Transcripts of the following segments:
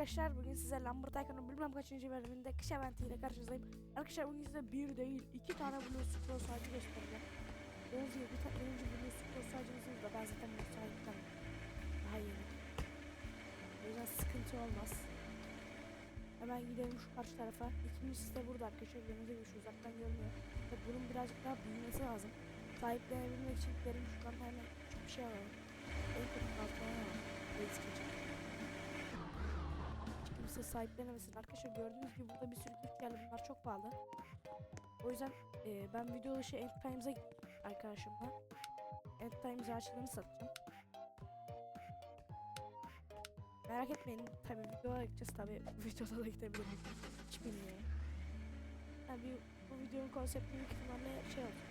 arkadaşlar bugün size Tycoon'un bilmem kaçıncı bölümünde kış eventiyle karşınızdayım. Arkadaşlar bugün size bir değil iki tane Blue Scroll sağcı göstereceğim. Gibi bir tane birinci Blue Scroll sağcımız da ben zaten bu sahipten daha yeni. O yüzden sıkıntı olmaz. Hemen gidelim şu karşı tarafa. İkincisi de burada arkadaşlar gördüğünüz gibi şu uzaktan görünüyor. Ve bunun birazcık daha büyümesi lazım. Sahiplenebilmek için gidelim şuradan hemen küçük bir şey alalım. En kötü kalkana alalım. Geçelim kimse sahiplenemesin. Arkadaşlar gördüğünüz gibi burada bir sürü güç geldi. Bunlar çok pahalı. O yüzden e, ben video dışı End Times'a arkadaşımla. End Times ağaçlarını satacağım. Merak etmeyin. Tabii videoya gideceğiz tabii. Videoda da gidebilirim. Hiç bilmiyorum. Tabii bu videonun konsepti büyük ihtimalle şey olacak.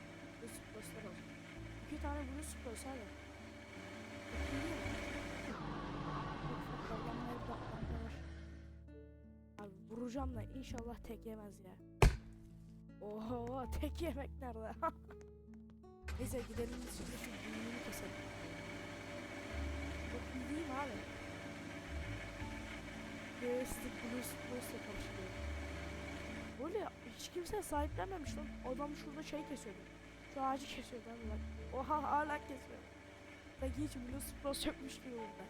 Blue Spross'lar olacak. İki tane Blue Spross abi. Vuracağım da inşallah tek yemez ya. Oho tek yemek nerede? Neyse gidelim şimdi şu büyüğünü keselim. Çok iyi değil mi abi? Göğüslük blues blues'la karıştırıyor. Böyle hiç kimse sahiplenmemiş lan. Adam şurada şey kesiyordu. Şu ağacı kesiyordu abi bak. Oha hala kesiyor. Sanki hiç blues blues yokmuş gibi burada.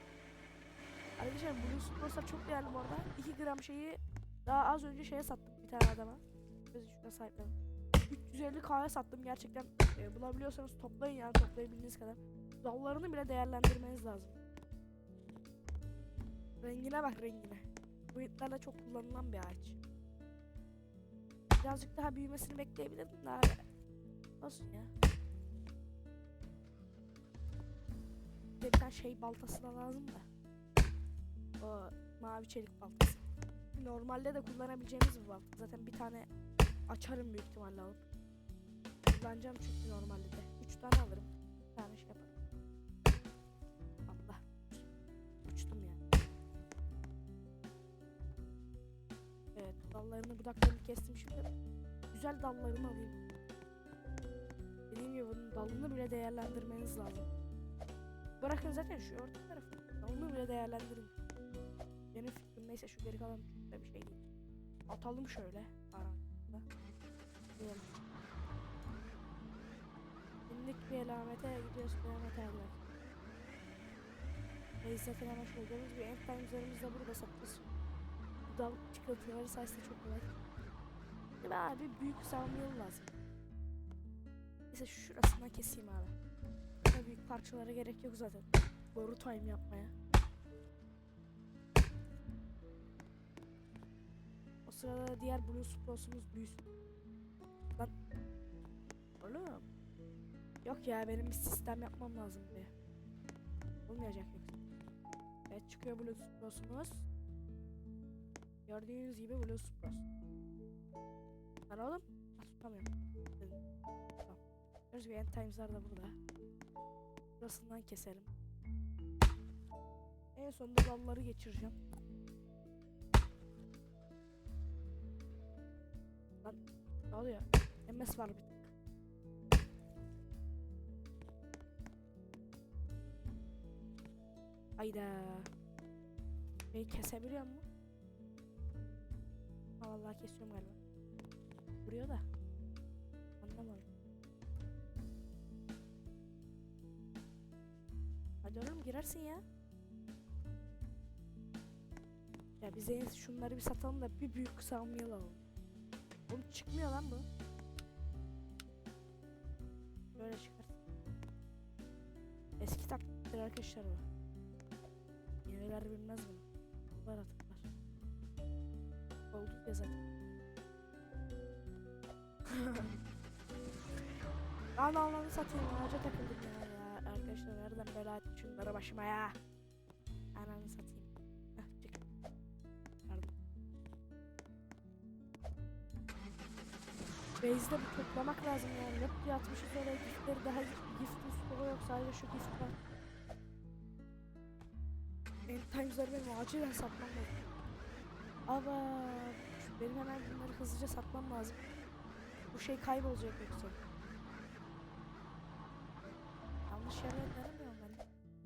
Arkadaşlar Blue Spross'a çok değerli bu arada. 2 gram şeyi daha az önce şeye sattım bir tane adama. Biz şurada sahiplenim. 350 K'ya sattım gerçekten e, bulabiliyorsanız toplayın yani toplayabildiğiniz kadar. Dallarını bile değerlendirmeniz lazım. Rengine bak rengine. İplerle çok kullanılan bir ağaç. Birazcık daha büyümesini bekleyebilirdim daha olsun ya. Bir tane şey baltası da lazım da. O mavi çelik baltası. Normalde de kullanabileceğimiz bir balta. Zaten bir tane açarım büyük ihtimalle alıp. Kullanacağım çünkü normalde de. Üç tane alırım. Bir tane şey yaparım. Allah. Uçtum yani. Evet dallarını budaklarını kestim şimdi. Güzel dallarını alayım. Dediğim gibi bunun dalını bile değerlendirmeniz lazım. Bırakın zaten şu orta tarafı. Dalını bile değerlendirin. Benim fikrim neyse şu geri kalan da bir şey değil. Atalım şöyle aramızda. Diyelim. Bindik bir elamete gidiyoruz kıyamete erler. Neyse şöyle gördüğünüz gibi end times'larımız da burada satılır. Dal çıkartmaları sayesinde çok kolay. Mi abi? Büyük savunma lazım. Neyse şurasından keseyim abi. Daha büyük parçalara gerek yok zaten. Boru time yapmaya. Sırada diğer Blue Spross'umuz büyüsün. Lan. Oğlum. Yok ya benim bir sistem yapmam lazım bir. Olmayacak yoksa. Evet çıkıyor Blue Spross'umuz. Gördüğünüz gibi Blue Spross. Lan oğlum. Ah, tutamıyorum. Tamam. Gördüğünüz gibi End Times'lar da burada. Burasından keselim. En sonunda dalları geçireceğim. Lan ne oluyor? MS var bir tık. Hayda. Beni kesebiliyor mu? Ha vallahi kesiyorum galiba. Vuruyor da. Anlamadım. Hadi oğlum girersin ya. Ya biz en şunları bir satalım da bir büyük savunmayı alalım. Çıkmıyor lan bu. Böyle çıkar. Eski taktikler arkadaşlar bu. Yeniler bilmez bunu. Bunlar atıklar. Olduk ya zaten. Lan ananı satayım ağaca takıldım ya. Arkadaşlar nereden bela ettim şunları başıma ya. Ananı satayım. Base'de bir toplamak lazım yani. Yok diye atmışız oraya giftleri daha gift üstü yok sadece şu gift var. End times'ları benim acilen satmam lazım. Ama benim hemen bunları hızlıca satmam lazım. Bu şey kaybolacak yoksa. Yanlış yerden denemiyorum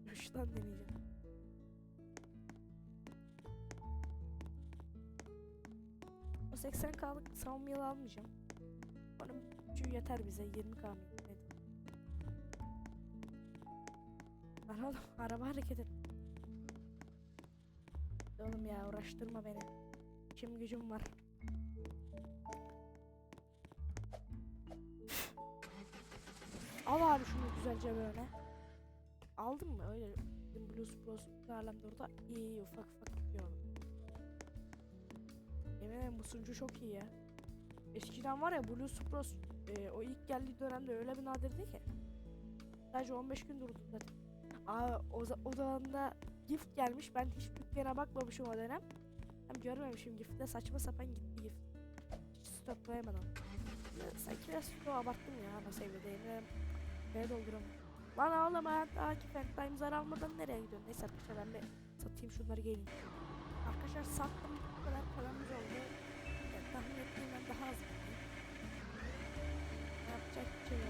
ben. Şuradan deneyeceğim. 80k'lık savunma yılı almayacağım. Gücü yeter bize 20k mı? Nedir? Lan oğlum araba hareket et. Oğlum ya uğraştırma beni. İşim gücüm var. Al abi şunu güzelce böyle. Aldın mı? Öyle Blues Bros alemde orada iyi ufak ufak gidiyor. Yemin ederim bu sunucu çok iyi ya. Eskiden var ya Blues Bros e, o ilk geldiği dönemde öyle bir nadirdi ki. Sadece 15 gün durdu zaten. Aa o, o zaman da gift gelmiş. Ben hiç dükkana bakmamışım o dönem. Hem görmemişim giftte saçma sapan gitti gift. Hiç stoklayamadım. Ya, sanki biraz stoğu abarttım ya nasıl evde değil. Neye dolduramam. Lan oğlum ben daha ki Fentime zar almadan nereye gidiyorsun? Neyse arkadaşlar ben bir satayım şunları gelin. Arkadaşlar sattım bu kadar paramız oldu. Ya, tahmin ettiğimden daha az. Yapacak bir şey yok.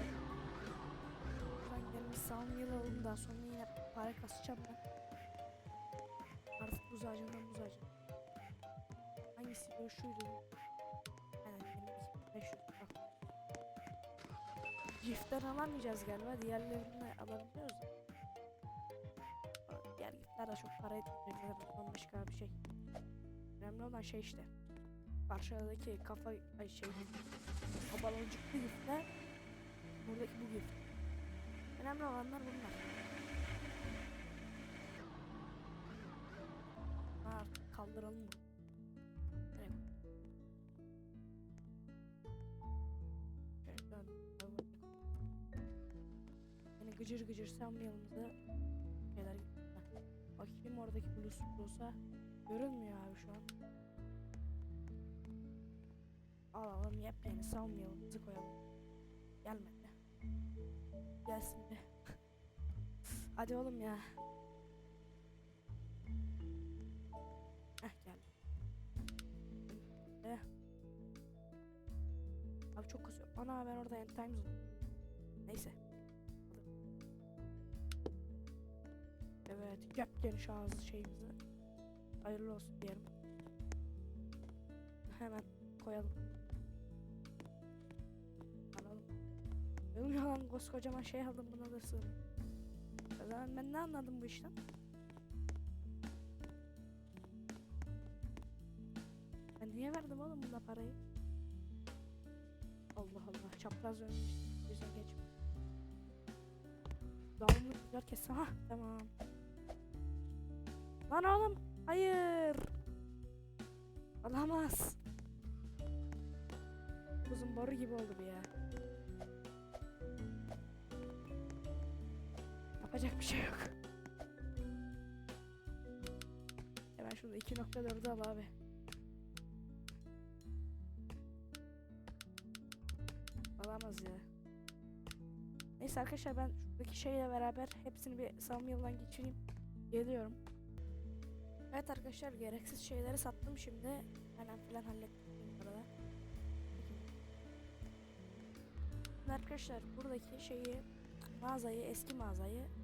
Ben yıl alalım daha sonra yine para kasacağım ben. Artık buz ağacından buz ağacı. Hangisi şuydu. Aynen benim 500 bak. Gift'ten alamayacağız galiba. Diğerlerini alabiliyoruz. da. Diğer giftler de çok para etmiyor. Zaten başka bir şey. Önemli olan şey işte. Karşıdaki kafa ay şey o baloncuklu giftler buradaki bu gift. Önemli olanlar bunlar. Artık kaldıralım bunu. Yine gıcır gıcır sanmayalımıza şeyler gitti. Heh. Bakayım oradaki Blues Blues'a görünmüyor abi şu an. Alalım yepyeni savmayalımızı koyalım. Gelmedi. Gelsin de. Hadi oğlum ya. Heh geldi. Eh. Abi çok kasıyor. Ana ben orada end times Neyse. Evet, yepyeni ağzı şeyimizi. Hayırlı olsun diyelim. Hemen koyalım. Benim yalan koskocaman şey aldım da sığır. O zaman ben ne anladım bu işten? Ben niye verdim oğlum buna parayı? Allah Allah çapraz önmüş. Güzel geç. Dağımlık güzel kes. Ha tamam. Lan oğlum. Hayır. Olamaz. Uzun boru gibi oldu bu ya. Yapacak bir şey yok. Hemen şurada 2.4'ü al abi. Alamaz ya. Neyse arkadaşlar ben şuradaki şeyle beraber hepsini bir yılından geçireyim. Geliyorum. Evet arkadaşlar gereksiz şeyleri sattım şimdi. Hemen filan hallettim bu arada. Şimdi arkadaşlar buradaki şeyi mağazayı eski mağazayı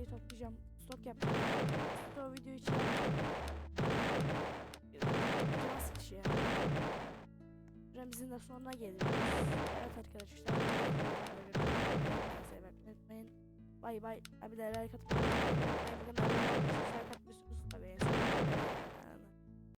masayı toplayacağım. Stok yapacağım. Stok video için Can sıkışı ya. Süremizin de sonuna geliyoruz. Evet arkadaşlar. Unutmayın. Bay bay. Abi de like atıp. Bakın abi. Like atmışsınız tabii.